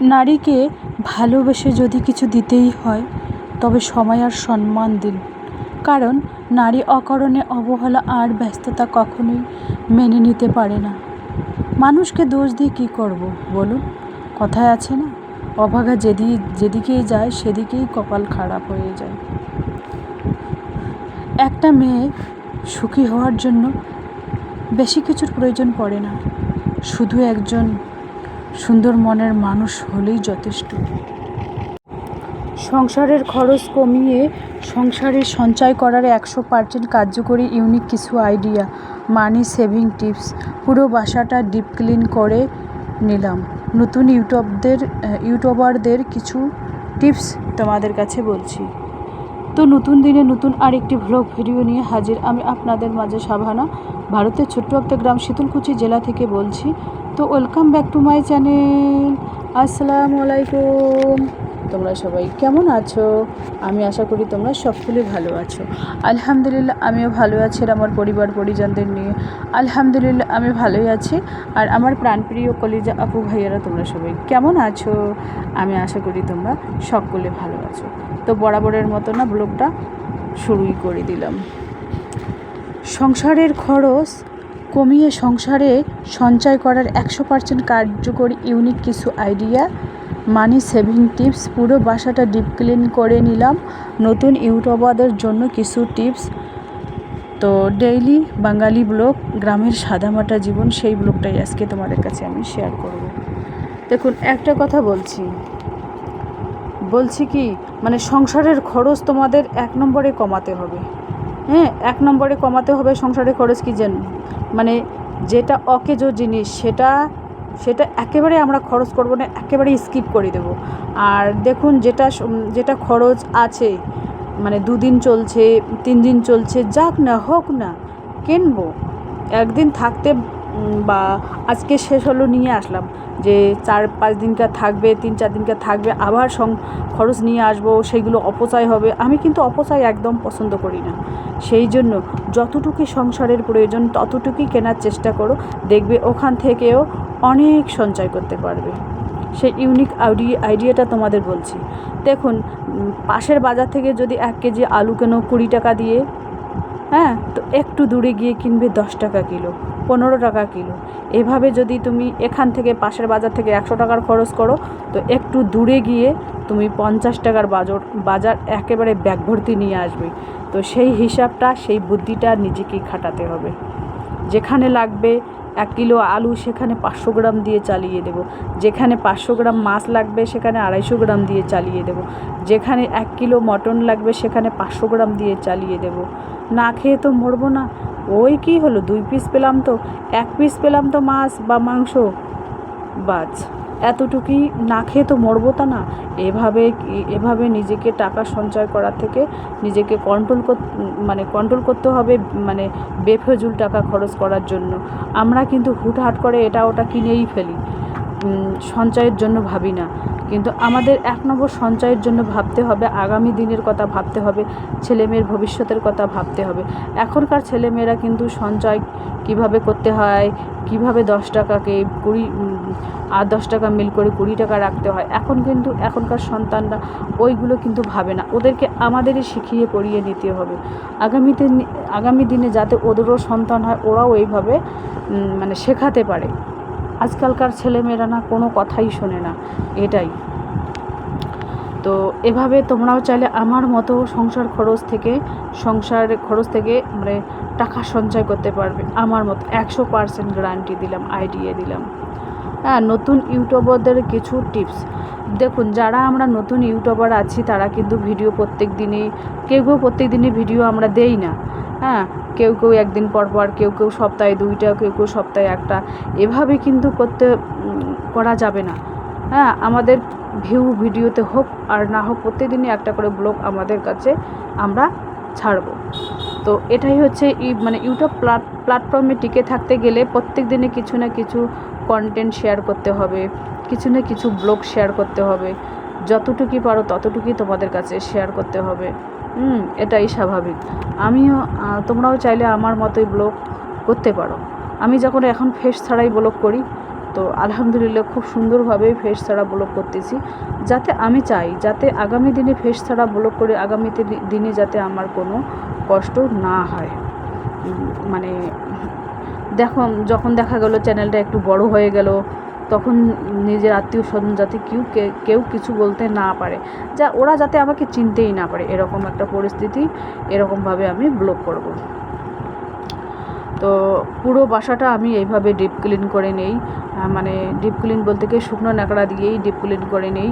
নারীকে ভালোবেসে যদি কিছু দিতেই হয়, তবে সময় আর সম্মান দিন। কারণ নারী অকারণে অবহেলা আর ব্যস্ততা কখনোই মেনে নিতে পারে না। মানুষকে দোষ দিয়ে কী করব, বলুন? কথায় আছে না, অভাগা যেদি, যেদিকেই যায়, সেদিকেই কপাল খারাপ হয়ে যায়। একটা মেয়ে সুখী হওয়ার জন্য বেশি কিছুর প্রয়োজন পড়ে না। শুধু একজন সুন্দর মনের মানুষ হলেই যথেষ্ট। সংসারের খরচ কমিয়ে সংসারে সঞ্চয় করার একশো পার্সেন্ট কার্যকরী ইউনিক কিছু আইডিয়া, মানি সেভিং টিপস, পুরো বাসাটা ডিপ ক্লিন করে নিলাম। নতুন ইউটিউবদের, ইউটিউবারদের কিছু টিপস তোমাদের কাছে বলছি। তো নতুন দিনে নতুন আরেকটি ভ্লগ ভিডিও নিয়ে হাজির আমি আপনাদের মাঝে সাভানা ভারতের ছোট্ট একটা গ্রাম শীতলকুচি জেলা থেকে বলছি তো welcome back to my channel আসসালামু আলাইকুম তোমরা সবাই কেমন আছো? আমি আশা করি তোমরা সকলে ভালো আছো। আলহামদুলিল্লাহ, আমিও ভালো আছি আর আমার পরিবার, পরিজনদের নিয়ে। আলহামদুলিল্লাহ, আমি ভালোই আছি। আর আমার প্রাণপ্রিয় কলিজা আপু ভাইয়ারা, তোমরা সবাই কেমন আছো? আমি আশা করি তোমরা সকলে ভালো আছো। তো বরাবরের মতো না ব্লগটা শুরুই করে দিলাম। সংসারের খরচ কমিয়ে সংসারে সঞ্চয় করার একশো পার্সেন্ট কার্যকরী ইউনিক কিছু আইডিয়া, মানি সেভিং টিপস, পুরো বাসাটা ডিপ ক্লিন করে নিলাম। নতুন ইউটিউবারদের জন্য কিছু টিপস। তো ডেইলি বাঙালি ব্লগ, গ্রামের সাদামাটা জীবন, সেই ব্লগটাই আজকে তোমাদের কাছে আমি শেয়ার করব। দেখুন, একটা কথা বলছি। বলছি কি মানে সংসারের খরচ তোমাদের এক নম্বরে কমাতে হবে। হ্যাঁ এক নম্বরে কমাতে হবে সংসারে খরচ কি যেন? মানে যেটা অকেজ জিনিস, সেটা সেটা একেবারে আমরা খরচ করব না, একেবারে স্কিপ করে দেব। আর দেখুন যেটা যেটা খরচ আছে মানে দুদিন চলছে তিন দিন চলছে, যাক না, হোক না, কিনবো। একদিন থাকতে বা আজকে শেষ হলো নিয়ে আসলাম যে চার পাঁচ দিনকার থাকবে, তিন চার দিনকার থাকবে, আবার সং খরচ নিয়ে আসব সেইগুলো অপচয় হবে। আমি কিন্তু অপচয় একদম পছন্দ করি না। সেই জন্য যতটুকু সংসারের প্রয়োজন ততটুকুই কেনার চেষ্টা করো। দেখবে ওখান থেকেও অনেক সঞ্চয় করতে পারবে। সেই ইউনিক আইডি, আইডিয়াটা তোমাদের বলছি। দেখুন পাশের বাজার থেকে যদি এক কেজি আলু কেনো কুড়ি টাকা দিয়ে হ্যাঁ তো একটু দূরে গিয়ে কিনবে দশ টাকা কিলো, পনেরো টাকা কিলো। এভাবে যদি তুমি এখান থেকে পাশের বাজার থেকে একশো টাকার খরচ করো, তো একটু দূরে গিয়ে তুমি পঞ্চাশ টাকার বাজার বাজার একেবারে ব্যাগ ভর্তি নিয়ে আসবে। তো সেই হিসাবটা, সেই বুদ্ধিটা নিজেকেই খাটাতে হবে। যেখানে লাগবে এক কিলো আলু সেখানে পাঁচশো গ্রাম দিয়ে চালিয়ে দেবো। যেখানে পাঁচশো গ্রাম মাছ লাগবে সেখানে আড়াইশো গ্রাম দিয়ে চালিয়ে দেবো। যেখানে এক কিলো মটন লাগবে সেখানে পাঁচশো গ্রাম দিয়ে চালিয়ে দেবো। না খেয়ে তো মরবো না। ওই কি হলো? দুই পিস পেলাম তো। এক পিস পেলাম তো মাছ বা মাংস? বাজ এতটুকুই না খেয়ে তো মরবো তা না। এভাবে এভাবে নিজেকে টাকা সঞ্চয় করার থেকে নিজেকে কন্ট্রোল মানে কন্ট্রোল করতে হবে মানে বেফজুল টাকা খরচ করার জন্য। আমরা কিন্তু হুটহাট করে এটা ওটা কিনেই ফেলি। সঞ্চয়ের জন্য ভাবি না। কিন্তু আমাদের এক নম্বর সঞ্চয়ের জন্য ভাবতে হবে, আগামী দিনের কথা ভাবতে হবে, ছেলেমেয়ের ভবিষ্যতের কথা ভাবতে হবে। এখনকার ছেলেমেয়েরা কিন্তু সঞ্চয় কীভাবে করতে হয়, কীভাবে দশ টাকাকে কুড়ি আর দশ টাকা মিল করে কুড়ি টাকা রাখতে হয়। এখন কিন্তু এখনকার সন্তানরা ওইগুলো কিন্তু ভাবে না। ওদেরকে আমাদেরই শিখিয়ে পড়িয়ে নিতে হবে। আগামীতে আগামী দিনে যাতে ওদেরও সন্তান হয়, ওরাও এইভাবে মানে শেখাতে পারে। আজকালকার ছেলেমেয়েরা না কোনো কথাই শোনে না। এটাই। তো এভাবে তোমরাও চাইলে আমার মতো সংসার খরচ থেকে, সংসার খরচ থেকে মানে টাকা সঞ্চয় করতে পারবে। আমার মতো একশো পার্সেন্ট গ্যারান্টি দিলাম আইডিয়া দিলাম। হ্যাঁ নতুন ইউটিউবারদের কিছু টিপস। দেখুন, যারা আমরা নতুন ইউটিউবার আছি, তারা কিন্তু ভিডিও প্রত্যেক দিনই, কেউ কেউ প্রত্যেক দিনই ভিডিও আমরা দেই না। হ্যাঁ কেউ কেউ একদিন পর পর, কেউ কেউ সপ্তাহে দুইটা, কেউ কেউ সপ্তাহে একটা। এভাবে কিন্তু করতে করা যাবে না। হ্যাঁ আমাদের ভিউ ভিডিওতে হোক আর না হোক প্রত্যেকদিনই একটা করে ব্লগ আমাদের কাছে আমরা ছাড়বো। তো এটাই হচ্ছে মানে ইউটিউব প্ল্যাটফর্মে টিকে থাকতে গেলে প্রত্যেক দিনে কিছু না কিছু কন্টেন্ট শেয়ার করতে হবে, কিছু না কিছু ব্লগ শেয়ার করতে হবে, যতটুকুই পারো ততটুকুই তোমাদের কাছে শেয়ার করতে হবে। হুম, এটাই স্বাভাবিক। আমিও তোমরাও চাইলে আমার মতোই ব্লগ করতে পারো। আমি যখন এখন ফেস ছাড়াই ব্লগ করি তো আলহামদুলিল্লাহ খুব সুন্দরভাবে ফেস ছাড়া ব্লগ করতেছি। যাতে আমি চাই, যাতে আগামী দিনে ফেস ছাড়া ব্লগ করে আগামীতে দিনে যাতে আমার কোনো কষ্ট না হয়। মানে দেখো, যখন দেখা গেল চ্যানেলটা একটু বড় হয়ে গেল, তখন নিজের আত্মীয় স্বজন যাতে কেউ কেউ কিছু বলতে না পারে। যা, ওরা যাতে আমাকে চিনতেই না পারে, এরকম একটা পরিস্থিতি, এরকমভাবে আমি ব্লক করব। তো পুরো বাসাটা আমি এইভাবে ডিপ ক্লিন করে নেই। মানে ডিপ ক্লিন বলতে কি শুকনো ন্যাকড়া দিয়েই ডিপ ক্লিন করে নেই।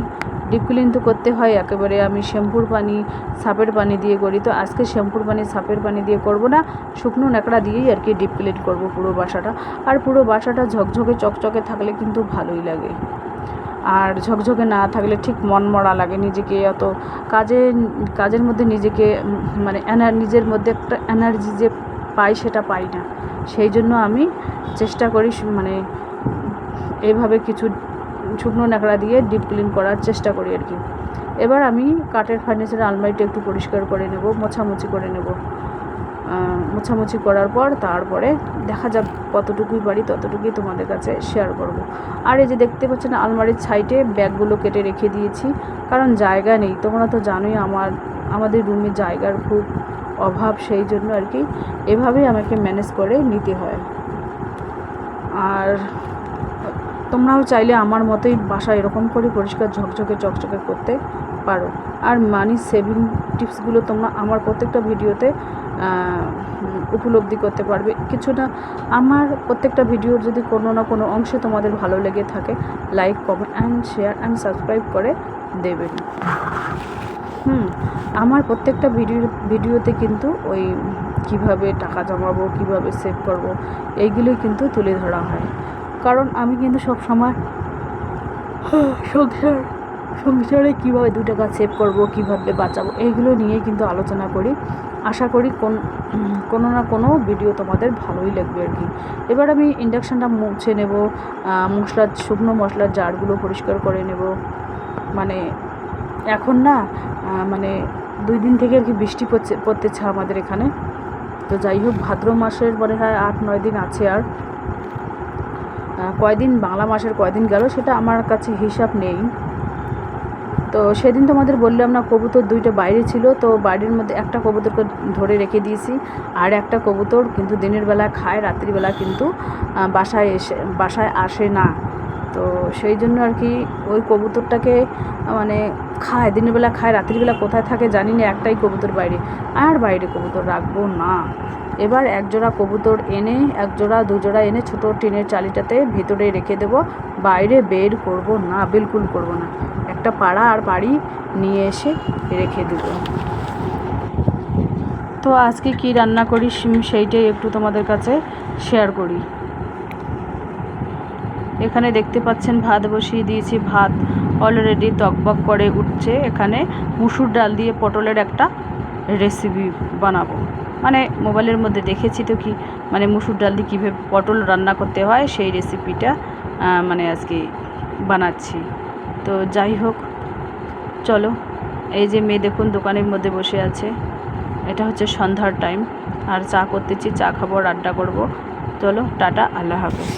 ডিপ ক্লিন তো করতে হয়, একেবারে আমি শ্যাম্পুর পানি, সাপের পানি দিয়ে করি। তো আজকে শ্যাম্পুর পানি, সাপের পানি দিয়ে করব না, শুকনো ন্যাকড়া দিয়েই আর কি ডিপ ক্লিন করব পুরো বাসাটা। আর পুরো বাসাটা ঝকঝকে, চকচকে থাকলে কিন্তু ভালোই লাগে। আর ঝকঝকে না থাকলে ঠিক মনমরা লাগে নিজেকে, অত কাজে, কাজের মধ্যে নিজেকে মানে এনার, নিজের মধ্যে একটা এনার্জি যে পাই সেটা পাই না। সেই জন্য আমি চেষ্টা করি মানে এইভাবে কিছু শুকনো ন্যাকড়া দিয়ে ডিপ ক্লিন করার চেষ্টা করি আর কি। এবার আমি কাঠের ফার্নিচারের আলমারিটা একটু পরিষ্কার করে নেব, মোছামুছি করে নেব। মোছামুছি করার পর তারপরে দেখা যাক কতটুকুই পারি ততটুকুই তোমাদের কাছে শেয়ার করব। আর এই যে দেখতে পাচ্ছেন আলমারির সাইডে ব্যাগগুলো কেটে রেখে দিয়েছি, কারণ জায়গা নেই। তোমরা তো জানোই আমার, আমাদের রুমে জায়গার খুব অভাব সেই জন্য আর কি এভাবেই আমাকে ম্যানেজ করে নিতে হয়। আর তোমরাও চাইলে আমার মতোই বাসা এরকম করে পরিষ্কার ঝকঝকে চকচকে করতে পারো। আর মানি সেভিং টিপসগুলো তোমরা আমার প্রত্যেকটা ভিডিওতে উপলব্ধি করতে পারবে। কিছুটা আমার প্রত্যেকটা ভিডিওর যদি কোনো না কোনো অংশে তোমাদের ভালো লেগে থাকে like comment and share and subscribe করে দেবেন। হুম, আমার প্রত্যেকটা ভিডিও, ভিডিওতে কিন্তু ওই কীভাবে টাকা জমাবো, কীভাবে সেভ করব, এইগুলোই কিন্তু তুলে ধরা হয়। কারণ আমি কিন্তু সব সময় সংসার, সংসারে কীভাবে দু টাকা সেভ করব, কীভাবে বাঁচাবো, এইগুলো নিয়েই কিন্তু আলোচনা করি। আশা করি কোন, কোনো না কোনো ভিডিও তোমাদের ভালোই লাগবে আর কি। এবার আমি ইন্ডাকশানটা মুছে নেব মশলার শুকনো মশলার জারগুলো পরিষ্কার করে নেব। মানে এখন না মানে দুই দিন থেকে আর কি বৃষ্টি পড়ছে, পড়তেছে আমাদের এখানে। তো যাই হোক, ভাদ্র মাসের মনে হয় আট, নয় দিন আছে আর। কয়দিন? বাংলা মাসের কয়দিন গেল সেটা আমার কাছে হিসাব নেই। তো সেদিন তোমাদের বললাম না, কবুতর দুইটা বাইরে ছিল, তো বাড়ির মধ্যে একটা কবুতরকে ধরে রেখে দিয়েছি, আর একটা কবুতর কিন্তু দিনের বেলা খায়, রাত্রিবেলা কিন্তু বাসায় এসে, বাসায় আসে না। তো সেই জন্য আর কি ওই কবুতরটাকে মানে খায় দিনের বেলা খায়, রাত্রিবেলা কোথায় থাকে জানি না, একটাই কবুতর বাইরে। আর বাইরে কবুতর রাখব না। এবার এক জোড়া কবুতর এনে এক জোড়া দু জোড়া এনে ছোটো টিনের চালিটাতে ভিতরে রেখে দেবো। বাইরে বের করব না, বিলকুল করব না। একটা পাড়া আর বাড়ি নিয়ে এসে রেখে দেবো। তো আজকে কি রান্না করি সেইটাই একটু তোমাদের কাছে শেয়ার করি। এখানে দেখতে পাচ্ছেন ভাত বসিয়ে দিয়েছি, ভাত অলরেডি তকবক করে উঠছে। এখানে মুসুর ডাল দিয়ে পটলের একটা রেসিপি বানাবো। মানে মোবাইলের মধ্যে দেখেছি তো কি মানে মুসুর ডাল দিয়ে কীভাবে পটল রান্না করতে হয়, সেই রেসিপিটা মানে আজকে বানাচ্ছি। তো যাই হোক, চলো, এই যে মেয়ে দেখুন দোকানের মধ্যে বসে আছে। এটা হচ্ছে সন্ধ্যার টাইম আর চা করতেছি, চা খাব আড্ডা করব। চলো, টাটা, আল্লাহ হাফেজ।